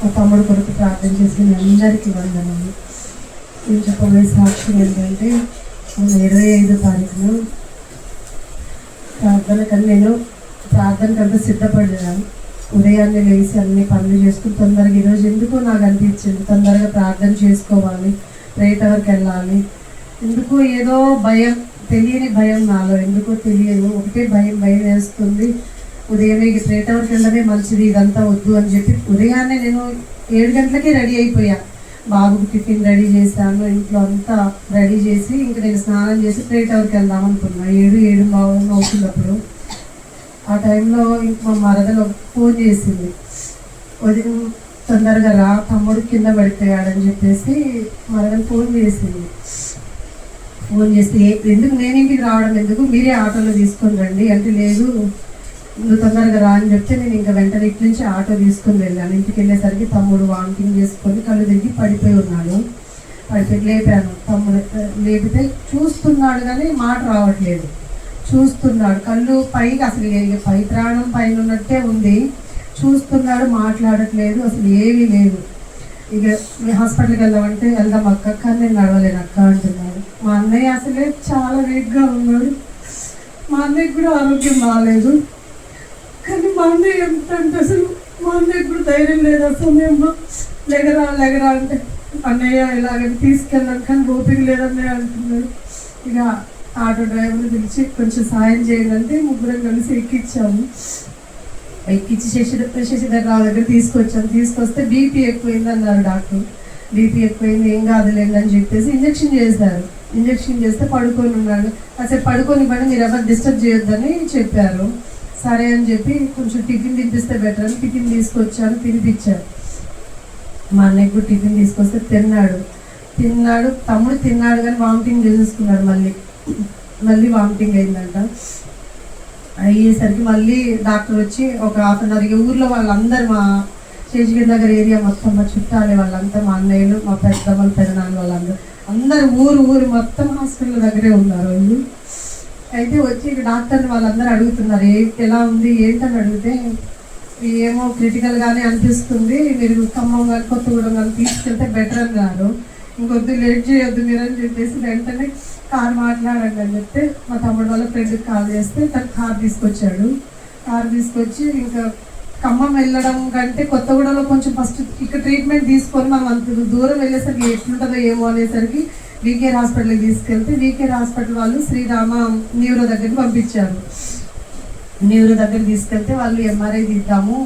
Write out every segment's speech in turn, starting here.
మా తమ్ముడు కొరకు ప్రార్థన చేసి అందరికీ వందనాలు. నేను చెప్పబోయే సాక్ష్యం ఏంటంటే ఇరవై ఐదో తారీఖున ప్రార్థన కన్నా నేను ప్రార్థన కంటే సిద్ధపడినాను ఉదయాన్నే లేచి అన్ని పనులు చేసుకుని తొందరగా ఈరోజు ఎందుకో నాకు అనిపించింది. తొందరగా ప్రార్థన చేసుకోవాలి రేట్ అవర్కి వెళ్ళాలి. ఎందుకో ఏదో భయం తెలియని భయం నాలో ఎందుకో తెలియదు. ఒకటే భయం భయం వేస్తుంది. ఉదయమే రేట్ వరకు వెళ్ళడమే మంచిది ఇదంతా వద్దు అని చెప్పి ఉదయాన్నే నేను ఏడు గంటలకే రెడీ అయిపోయా. బాబుకి టిఫిన్ రెడీ చేశాను ఇంట్లో అంతా రెడీ చేసి ఇంక నేను స్నానం చేసి రేట్ అవర్కి వెళ్దాం అనుకున్నా. ఏడు ఏడు బాగుంది అవుతున్నప్పుడు. ఆ టైంలో ఇంక మా మరదలు ఫోన్ చేసింది. వదిన తొందరగా రా తమ్ముడు కింద పడిపోయాడని చెప్పేసి మరదలు ఫోన్ చేసింది. ఫోన్ చేస్తే ఎందుకు? నేను ఇంటికి రావడం ఎందుకు? మీరే ఆటోలో తీసుకొని రండి. అంటే లేదు నువ్వు తొందరగా రా అని చెప్తే నేను ఇంకా వెంటనే ఇటు నుంచి ఆటో తీసుకుని వెళ్ళాను. ఇంటికి వెళ్ళేసరికి తమ్ముడు వామిటింగ్ చేసుకొని కళ్ళు తిరిగి పడిపోయి ఉన్నాడు. పడిపోయి లేపాను. తమ్ముడు లేపితే చూస్తున్నాడు కానీ మాట రావట్లేదు. చూస్తున్నాడు. కళ్ళు పైకి అసలు పై ప్రాణం పైన ఉన్నట్టే ఉంది. చూస్తున్నాడు మాట్లాడట్లేదు అసలు ఏమీ లేదు. ఇక హాస్పిటల్కి వెళ్దామంటే వెళ్దాం అక్క కానీ నేను నడవలేను అక్క అంటున్నాడు. మా అన్నయ్య అసలే చాలా వీక్గా ఉన్నాడు. మా అన్నయ్యకి కూడా ఆరోగ్యం బాగాలేదు కానీ మా అన్నయ్య ఎంత అంటే అసలు మా అన్నయ్యకి కూడా ధైర్యం లేదు ఆ సమయంలో. లెగరా లెగరా అంటే అన్నయ్య ఇలాగని తీసుకెళ్ళాను కానీ ఓపిక లేదన్నయ్య అంటున్నాడు. ఇక ఆటో డ్రైవర్ని పిలిచి కొంచెం సాయం చేయాలంటే ముగ్గురం కలిసి ఎక్కిచ్చాము. ఎక్కించి శశిధర్ శశిధర్రావు దగ్గర తీసుకొచ్చాను తీసుకొస్తే బీపీ ఎక్కువైంది అన్నారు డాక్టర్. బీపీ ఎక్కువైంది ఏం కాదులేండి అని చెప్పేసి ఇంజక్షన్ చేశారు. ఇంజక్షన్ చేస్తే పడుకొని ఉన్నాడు. అసలు పడుకొని పని మీరు ఎవరు డిస్టర్బ్ చేయొద్దని చెప్పారు. సరే అని చెప్పి కొంచెం టిఫిన్ తినిపిస్తే బెటర్ అని టిఫిన్ తీసుకొచ్చాను తినిపించాను మా అన్నయ్య కూడా టిఫిన్ తీసుకొస్తే తిన్నాడు. తిన్నాడు తమ్ముడు తిన్నాడు కానీ వామిటింగ్ చేసేసుకున్నాడు మళ్ళీ. మళ్ళీ వామిటింగ్ అయిందంట. అయ్యేసరికి మళ్ళీ డాక్టర్ వచ్చి ఒక హాఫ్ అన్ అవర్ ఊర్లో వాళ్ళందరూ మా శేషగిరి దగ్గర ఏరియా మొత్తం మా చుట్టాలే వాళ్ళంతా మా అన్నయ్యలు మా పెద్దమ్మలు పెదనాన్న వాళ్ళందరూ. అందరు ఊరు ఊరు మొత్తం హాస్పిటల్ దగ్గరే ఉన్నారు వాళ్ళు. అయితే వచ్చి డాక్టర్ డాక్టర్ని వాళ్ళందరూ అడుగుతున్నారు ఏ ఎలా ఉంది? ఏంటని అడిగితే ఏమో క్రిటికల్గానే అనిపిస్తుంది. మీరు ఖమ్మం కానీ కొత్తగూడెం కానీ తీసుకెళ్తే బెటర్ అన్నారు ఇంకొద్దు లేట్ చేయొద్దు మీరు అని చెప్పేసి వెంటనే కార్ మాట్లాడండి అని చెప్తే మా తమ్ముడు వాళ్ళ ఫ్రెండ్కి కాల్ చేస్తే తను కార్ తీసుకొచ్చాడు. కార్ తీసుకొచ్చి ఇంకా ఖమ్మం వెళ్ళడం కంటే కొత్తగూడలో కొంచెం ఫస్ట్ ఇక్కడ ట్రీట్మెంట్ తీసుకొని మనం అంత దూరం వెళ్ళేసరికి ఎట్లుంటుందో ఏమో అనేసరికి వీకేర్ హాస్పిటల్కి తీసుకెళ్తే వీకేర్ హాస్పిటల్ వాళ్ళు శ్రీరామ న్యూరో దగ్గరికి పంపించారు. న్యూరో దగ్గర తీసుకెళ్తే వాళ్ళు ఎంఆర్ఐ తీద్దాము.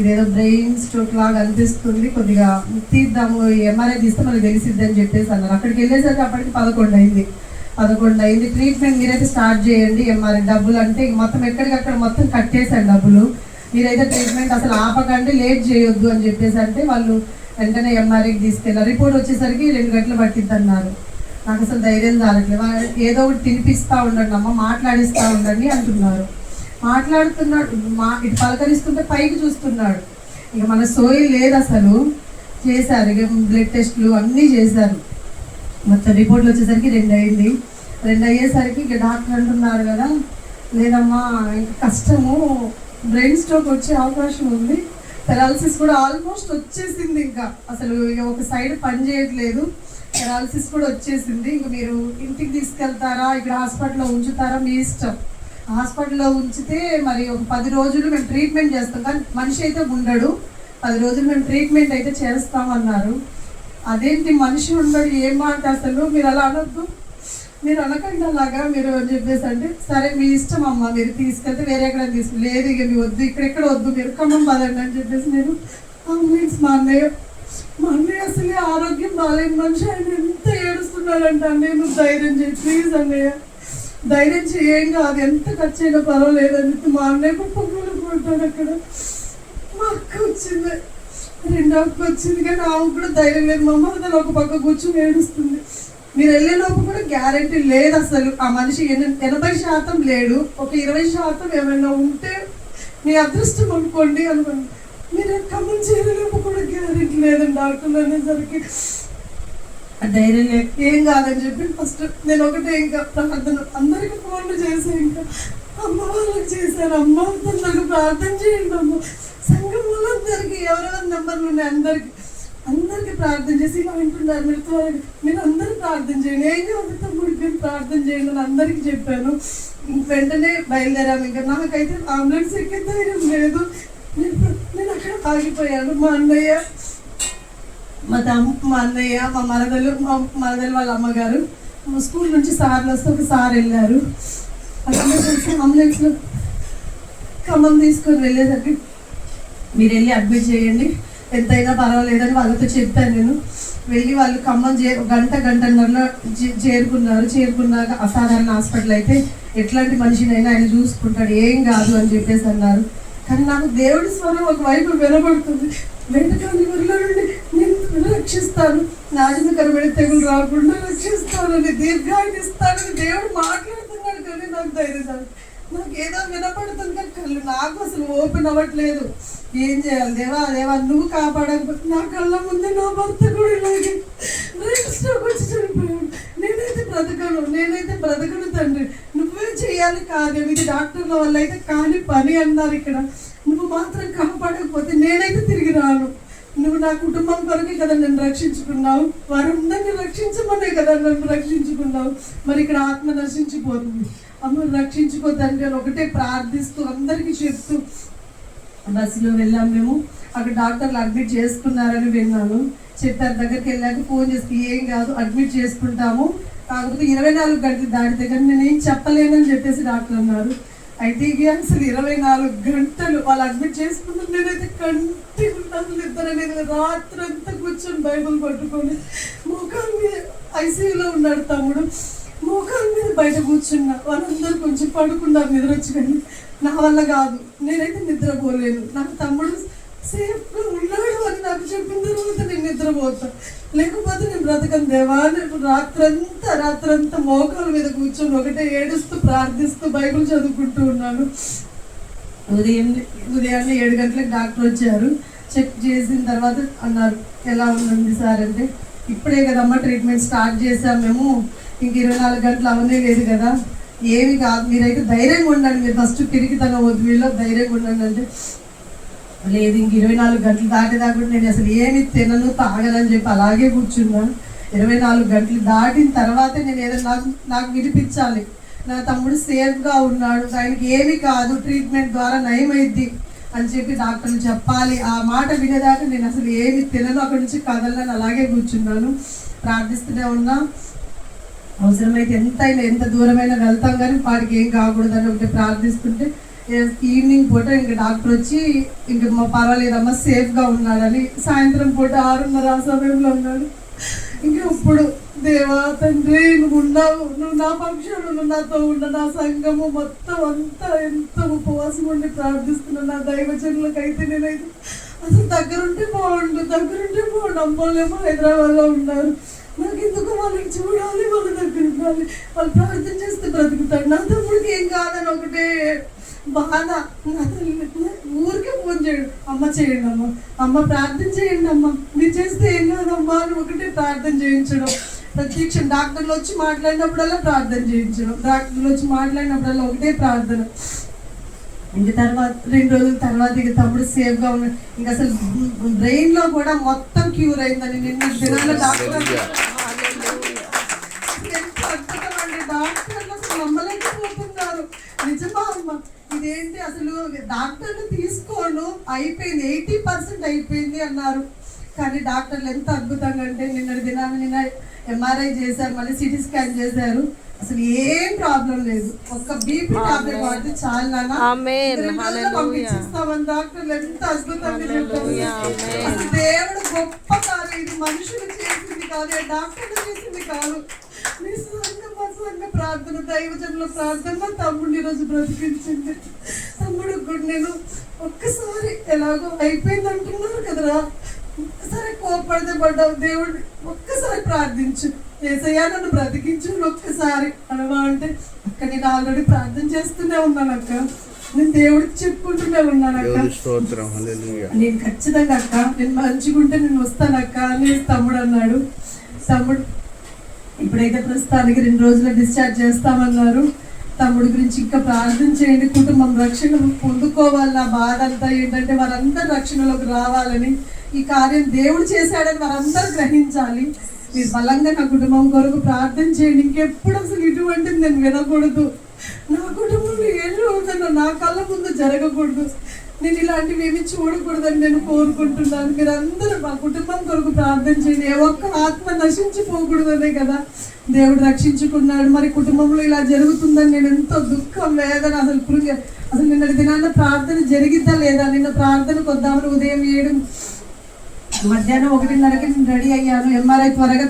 ఇదేదో బ్రెయిన్ స్ట్రోక్ లాగా అనిపిస్తుంది. కొద్దిగా తీద్దాము. ఎంఆర్ఐ తీస్తే మనకు తెలిసిద్ది అని చెప్పేసి అన్నారు. అక్కడికి వెళ్ళేసరికి అప్పటికి పదకొండు అయింది. పదకొండు అయింది. ట్రీట్మెంట్ మీరైతే స్టార్ట్ చేయండి ఎంఆర్ఐ డబ్బులు అంటే మొత్తం ఎక్కడికక్కడ మొత్తం కట్టేశాను డబ్బులు. మీరైతే ట్రీట్మెంట్ అసలు ఆపకండి లేట్ చేయొద్దు అని చెప్పేసి అంటే వాళ్ళు వెంటనే ఎంఆర్ఐకి తీసుకెళ్ళారు. రిపోర్ట్ వచ్చేసరికి రెండు గంటలు పట్టిద్ది అన్నారు నాకు అసలు ధైర్యం చాలట్లేదు ఏదో ఒకటి తినిపిస్తూ ఉండండి అమ్మ మాట్లాడిస్తా ఉండండి అంటున్నారు. మాట్లాడుతున్నాడు మా ఇటు పలకరిస్తుంటే పైకి చూస్తున్నాడు. ఇక మన సోయి లేదు అసలు. చేశారు ఇక బ్లడ్ టెస్ట్లు అన్నీ చేశారు. మొత్తం రిపోర్ట్లు వచ్చేసరికి రెండు అయింది. రెండు అయ్యేసరికి ఇక డాక్టర్ అంటున్నారు కదా లేదమ్మా ఇంకా కష్టము. బ్రెయిన్ స్ట్రోక్ వచ్చే అవకాశం ఉంది. పెరాలసిస్ కూడా ఆల్మోస్ట్ వచ్చేసింది ఇంకా. అసలు ఇక ఒక సైడ్ పని చేయట్లేదు. పెరాలసిస్ కూడా వచ్చేసింది. ఇంక మీరు ఇంటికి తీసుకెళ్తారా? ఇక్కడ హాస్పిటల్లో ఉంచుతారా? మీ ఇష్టం. హాస్పిటల్లో ఉంచితే మరి ఒక పది రోజులు మేము ట్రీట్మెంట్ చేస్తాం. కానీ మనిషి అయితే ఉండడు. పది రోజులు మేము ట్రీట్మెంట్ అయితే చేస్తామన్నారు. అదేంటి మనిషి ఉండడు ఏం మాట అసలు? మీరు అలా అనొద్దు. మీరు అనకండి అలాగా మీరు అని చెప్పేసి అంటే సరే మీ ఇష్టం అమ్మ మీరు తీసుకెళ్తే వేరే ఎక్కడ తీసుకు లేదు ఇక మీ వద్దు ఇక్కడెక్కడ వద్దు మీరు ఖమ్మం పదండి అని చెప్పేసి నేను మీన్స్ మా అన్నయ్య మా అన్నయ్య అసలే ఆరోగ్యం బాగాలేని మనిషి ఆయన ఎంత ఏడుస్తున్నాడంటే అన్నయ్య నువ్వు ధైర్యం చేయి ప్లీజ్ అన్నయ్య. ధైర్యం చేయం కాదు ఎంత ఖర్చు అయినా పర్వాలేదు అని చెప్పి మా అన్నయ్య కుప్పకూలుకుంటాడు అక్కడ. మా అక్క వచ్చింది. రెండు అక్క వచ్చింది కానీ ఆమె కూడా ధైర్యం లేదు. మా అమ్మ తను ఒక పక్క కూర్చొని ఏడుస్తుంది. మీరు వెళ్ళే లోపు కూడా గ్యారంటీ లేదు అసలు. ఆ మనిషి ఎన- ఎనభై శాతం లేడు. ఒక ఇరవై శాతం ఏమైనా ఉంటే మీ అదృష్టం అనుకోండి అనుకోండి. మీరు ఖమ్మం చేయలేపు కూడా గ్యారెంటీ లేదండి డాక్టర్లు అనేసరికి ధైర్యం ఏం కాదని చెప్పి ఫస్ట్ నేను ఒకటే ఇంకా ప్రార్థన అందరికి ఫోన్లు చేసి ఇంకా అమ్మ వాళ్ళకి చేశాను అమ్మ తొందరగా ప్రార్థన చేయండి అమ్మ. సంఘం వాళ్ళందరికీ ఎవరెవరి నెంబర్లు ఉన్నాయి అందరికి. అందరికి ప్రార్థన చేసి ఇలా వింటున్నారు మీరు త్వరగా మీరు అందరూ ప్రార్థన చేయండి. ఏం కాదు గుడికి ప్రార్థన చేయండి అని అందరికీ చెప్పాను. వెంటనే బయలుదేరాము. ఇంకా నాకైతే అంబులెన్స్ ఎక్కే ధైర్యం లేదు. నేను ఆగిపోయారు మా అన్నయ్య మా తమ్ము మా అన్నయ్య మా మరదలు మా మరదలు వాళ్ళ అమ్మగారు. మా స్కూల్ నుంచి సార్లు వస్తే ఒక సార్ వెళ్ళారు. అంబులెన్స్లో ఖమ్మం తీసుకొని వెళ్ళేసరికి మీరు వెళ్ళి అడ్మిట్ చేయండి. ఎంతైనా పర్వాలేదని వాళ్ళతో చెప్పాను నేను. వెళ్ళి వాళ్ళు ఖమ్మం చే గంట గంటన్నరలో చేరుకున్నారు. చేరుకున్నాక అసాధారణ హాస్పిటల్ అయితే ఎట్లాంటి మనిషినైనా ఆయన చూసుకుంటాడు. ఏం కాదు అని చెప్పేసి అన్నారు. కానీ నాకు దేవుడి స్వరం ఒకవైపు వినబడుతుంది. వెంటనే ఊరిలో నుండి నేను రక్షిస్తాను. నాశనకరమైన తెగులు రాకుండా రక్షిస్తానని దీర్ఘాయుడు ఇస్తానని దేవుడు మాట్లాడుతున్నాడు కానీ నాకు ధైర్యం నాకు ఏదో వినపడుతుంది కానీ కళ్ళు నాకు అసలు ఓపెన్ అవ్వట్లేదు. ఏం చేయాలి? దేవా దేవా నువ్వు కాపాడకపోతే నా కళ్ళ ముందే నా భర్త కూడా చేయాలి కార్యం ఇది డాక్టర్ల వల్ల అయితే కాని పని అన్నారు ఇక్కడ. నువ్వు మాత్రం కాపాడకపోతే నేనైతే తిరిగి రాను. నువ్వు నా కుటుంబం కొరకే కదా నన్ను రక్షించుకున్నావు. వారు ఉందని రక్షించమనే కదా నన్ను రక్షించుకున్నావు. మరి ఇక్కడ ఆత్మ నశించిపోతుంది. అమ్మ రక్షించుకో తండ్రి అని ఒకటే ప్రార్థిస్తూ అందరికీ చెప్తూ బస్సులో వెళ్ళాం మేము. అక్కడ డాక్టర్లు అడ్మిట్ చేసుకున్నారని విన్నాను. చెప్పారు దగ్గరికి వెళ్ళాక ఫోన్ చేస్తే ఏం కాదు అడ్మిట్ చేసుకుంటాము. కాకపోతే ఇరవై నాలుగు గంటలు దాటితే కానీ నేను ఏం చెప్పలేనని చెప్పేసి డాక్టర్ అన్నారు. అయితే ఇక అసలు ఇరవై నాలుగు గంటలు వాళ్ళు అడ్మిట్ చేసుకున్నారు నేనైతే కంటి అసలు ఇద్దరు అనేది. రాత్రి అంతా కూర్చొని బైబుల్ పట్టుకొని ముఖం మీద ఐసీయూలో ఉన్నాడు తమ్ముడు. ముఖం మీద బయట కూర్చున్నా. వాళ్ళందరూ కొంచెం పడుకున్నారు నిద్ర వచ్చి కానీ నా వల్ల కాదు. నేనైతే నిద్రపోలేను. నాకు తమ్ముడు సేఫ్గా ఉన్నాడు అని నాకు చెప్పిన తర్వాత నేను నిద్రపోతా. లేకపోతే నేను బ్రతకను. దేవా నేను రాత్రంతా రాత్రంతా మోకాల మీద కూర్చొని ఒకటే ఏడుస్తూ ప్రార్థిస్తూ బైబిల్ చదువుకుంటూ ఉన్నాను. ఉదయం ఉదయాన్నే ఏడు గంటలకు డాక్టర్ వచ్చారు. చెక్ చేసిన తర్వాత అన్నారు ఎలా ఉందండి సార్? అంటే ఇప్పుడే కదమ్మా ట్రీట్మెంట్ స్టార్ట్ చేసాం మేము. ఇంక ఇరవై నాలుగు గంటలు అవనే లేదు కదా. ఏమి కాదు. మీరైతే ధైర్యంగా ఉండండి. మీరు ఫస్ట్ పిరికితనం వద్దు. వీళ్ళు ధైర్యంగా ఉండండి. అంటే లేదు ఇంక ఇరవై నాలుగు గంటలు దాటేదాకా కూడా నేను అసలు ఏమి తినను తాగనని చెప్పి అలాగే కూర్చున్నాను. ఇరవై నాలుగు గంటలు దాటిన తర్వాతే నేను ఏదో నాకు నాకు వినిపించాలి. నా తమ్ముడు సేఫ్గా ఉన్నాడు ఆయనకి ఏమి కాదు ట్రీట్మెంట్ ద్వారా నయమైద్ది అని చెప్పి డాక్టర్లు చెప్పాలి. ఆ మాట వినేదాకా నేను అసలు ఏమి తినను అక్కడి నుంచి కదలని అలాగే కూర్చున్నాను. ప్రార్థిస్తూనే ఉన్నా. అవసరమైతే ఎంతైనా ఎంత దూరమైనా వెళ్తాం కానీ వాడికి ఏం కాకూడదని ఒకటి ప్రార్థిస్తుంటే ఈవినింగ్ పూట ఇంక డాక్టర్ వచ్చి ఇంక మా పర్వాలేదమ్మా సేఫ్గా ఉన్నాడని. సాయంత్రం పూట ఆరున్నర ఆ సమయంలో ఉన్నాడు. ఇంకా ఇప్పుడు దేవా తండ్రి నువ్వు ఉన్నావు నువ్వు నా పక్షులు నువ్వు నాతో ఉన్న నా సంఘము మొత్తం అంతా ఎంత ఉపవాసం ఉండి ప్రార్థిస్తున్నా నా దైవజనులకైతే నేనైతే అసలు దగ్గరుంటే బాగుండు దగ్గరుంటే బాగుండు అమ్మోళ్ళేమో హైదరాబాద్లో ఉన్నారు. నాకు ఎందుకు వాళ్ళని చూడాలి వాళ్ళ దగ్గర ఉండాలి వాళ్ళు ప్రార్థన చేస్తే బ్రతుకుతాడు నా తమ్ముడికి ఏం కాదని ఒకటే బాధ అసలు ఊరికే ఫోన్ చేయడు. అమ్మ చేయండి అమ్మ. అమ్మ ప్రార్థన చేయండి అమ్మ. మీరు చేస్తే ఏం కాదమ్మా అని ఒకటే ప్రార్థన చేయించడం. ప్రత్యక్షం డాక్టర్లు వచ్చి మాట్లాడినప్పుడల్లా ప్రార్థన చేయించడం. డాక్టర్లు వచ్చి మాట్లాడినప్పుడల్లా ఒకటే ప్రార్థన. ఇంక తర్వాత రెండు రోజుల తర్వాత ఇక తమ్ముడు సేఫ్గా ఉన్నాడు ఇంకా అసలు బ్రెయిన్లో కూడా మొత్తం క్యూర్ అయిందని నిన్న దినాల డాక్టర్ డాక్టర్లు అసలు నమ్మలేకపోతున్నారు నిజమా అమ్మ? ఇదేంటి అసలు? డాక్టర్లు తీసుకోను అయిపోయింది. ఎయిటీ పర్సెంట్ అయిపోయింది అన్నారు. కానీ డాక్టర్లు ఎంత అద్భుతంగా అంటే నిన్న దినాన నిన్న ఎంఆర్ఐ చేశారు మళ్ళీ సిటీ స్కాన్ చేశారు. అసలు ఏం ప్రాబ్లం లేదు. ఒక్క బీపీ టాబ్లెట్ వాడితే చాలు పంపించేస్తామని డాక్టర్లు ఎంత అద్భుతంగా చెప్పారు. అసలు దేవుడు గొప్ప కాదు. ఇది మనుషులు చేసింది కాదు డాక్టర్లు చేసింది కాదు. సంఘ ప్రార్థన దైవజనుల ప్రార్థన తమ్ముడిని ఈరోజు బ్రతికించింది. తమ్ముడు కూడా నేను ఒక్కసారి ఎలాగో అయిపోయింది అంటున్నారు కదరా. ఒక్కసారి కోపడితే పడ్డావు దేవుడు ఒక్కసారి ప్రార్థించు. ఏసయ్యా నన్ను బ్రతికించు ఒక్కసారి అనవా అంటే అక్క నేను ఆల్రెడీ ప్రార్థన చేస్తూనే ఉన్నాను అక్క. నేను దేవుడికి చెప్పుకుంటూనే ఉన్నాను అక్క. దేవుని స్తోత్రం. హల్లెలూయా. నేను ఖచ్చితంగా అక్క నేను మంచిగుంటే నేను వస్తాను అక్క అని తమ్ముడు అన్నాడు. తమ్ముడు ఇప్పుడైతే ప్రస్తుతానికి రెండు రోజులు డిశ్చార్జ్ చేస్తామన్నారు. తమ్ముడి గురించి ఇంకా ప్రార్థన చేయండి. కుటుంబం రక్షణ పొందుకోవాలి నా బాధ అంతా ఏంటంటే వారందరూ రక్షణలోకి రావాలని ఈ కార్యం దేవుడు చేశాడని వారందరూ గ్రహించాలి. మీరు బలంగా నా కుటుంబం కొరకు ప్రార్థన చేయండి. ఇంకెప్పుడు అసలు ఇటువంటిది నేను వినకూడదు. నా కుటుంబంలో ఏం నా కళ్ళ ముందు జరగకూడదు. నేను ఇలాంటివి ఏమి చూడకూడదని నేను కోరుకుంటున్నాను. మీరు అందరూ మా కుటుంబం కొరకు ప్రార్థన చేయండి. ఏ ఒక్క ఆత్మ నశించిపోకూడదనే కదా దేవుడు రక్షించుకున్నాడు. మరి కుటుంబంలో ఇలా జరుగుతుందని నేను ఎంతో దుఃఖం వేదన అసలు కృంగి అసలు నిన్నటి దినాన్న ప్రార్థన జరిగిద్దా లేదా? నిన్న ప్రార్థన కొద్దామని ఉదయం ఏడు మధ్యాహ్నం ఒకటిన్నరకి నేను రెడీ అయ్యాను. ఎంఆర్ఐ త్వరగా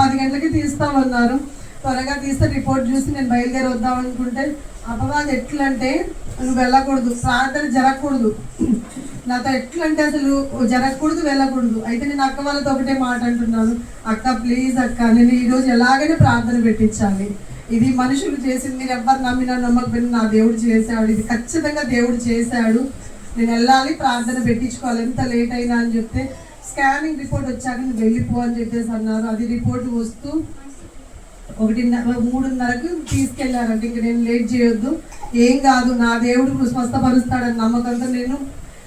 పది గంటలకి తీస్తామన్నారు. త్వరగా తీస్తే రిపోర్ట్ చూసి నేను బయలుదేరి వద్దాం అనుకుంటే అపవాదం ఎట్లంటే నువ్వు వెళ్ళకూడదు ప్రార్థన జరగకూడదు. నాతో ఎట్లంటే అసలు జరగకూడదు వెళ్ళకూడదు. అయితే నేను అక్క వాళ్ళతో ఒకటే మాట అంటున్నాను. అక్క ప్లీజ్ అక్క నేను ఈరోజు ఎలాగైనా ప్రార్థన పెట్టించాలి. ఇది మనుషులు చేసింది నేను ఎవ్వరు నమ్మినా నమ్మకపోయినా నా దేవుడు చేశాడు. ఇది ఖచ్చితంగా దేవుడు చేశాడు. నేను వెళ్ళాలి ప్రార్థన పెట్టించుకోవాలి. ఎంత లేట్ అయినా అని చెప్తే స్కానింగ్ రిపోర్ట్ వచ్చాక నువ్వు వెళ్ళిపో అని చెప్పేసి అన్నారు. అది రిపోర్ట్ వస్తూ ఒకటిన్నర మూడున్నరకు తీసుకెళ్ళారంటే. ఇంక నేను లేట్ చేయొద్దు. ఏం కాదు నా దేవుడు స్వస్థపరుస్తాడని నమ్మకంతో నేను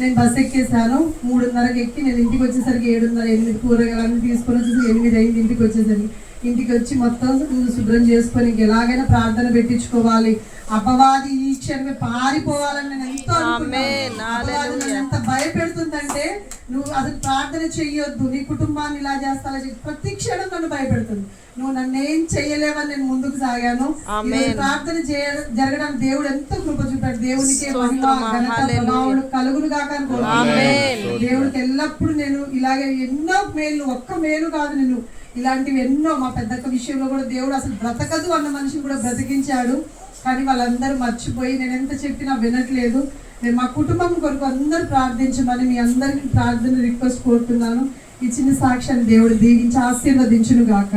నేను బస్ ఎక్కేసాను మూడున్నరకు ఎక్కి నేను ఇంటికి వచ్చేసరికి ఏడున్నర ఎనిమిది కూరగాయలన్నీ తీసుకొని వచ్చేసి ఎనిమిది అయింది ఇంటికి వచ్చేసరికి. ఇంటికి వచ్చి మొత్తం శుభ్రం చేసుకొని ఎలాగైనా ప్రార్థన పెట్టించుకోవాలి. అపవాది ఈ క్షణమే పారిపోవాలని నేను ఎంతో అనుకున్నాను. ఎంత భయపెడుతుందంటే నువ్వు అసలు ప్రార్థన చెయ్యొద్దు నీ కుటుంబాన్ని ఇలా చేస్తా. ప్రతి క్షణం నన్ను భయపెడుతుంది. నువ్వు నన్ను ఏం చెయ్యలేవని నేను ముందుకు సాగాను. ప్రార్థన చేయ జరగడానికి దేవుడు ఎంతో కృప చూపాడు. దేవునికి మహిమ కలుగును కాక. దేవుడికి ఎల్లప్పుడూ నేను ఇలాగే ఎన్నో మేలు ఒక్క మేలు కాదు నేను ఇలాంటివి ఎన్నో మా పెద్దక్క విషయంలో కూడా దేవుడు అసలు బ్రతకదు అన్న మనిషిని కూడా బ్రతికించాడు. కానీ వాళ్ళందరూ మర్చిపోయి నేను ఎంత చెప్పినా వినట్లేదు. నేను మా కుటుంబం కొరకు అందరూ ప్రార్థించమని మీ అందరికి ప్రార్థన రిక్వెస్ట్ కోరుతున్నాను. ఇచ్చిన సాక్ష్యాన్ని దేవుడు దీవించి ఆశీర్వదించును గాక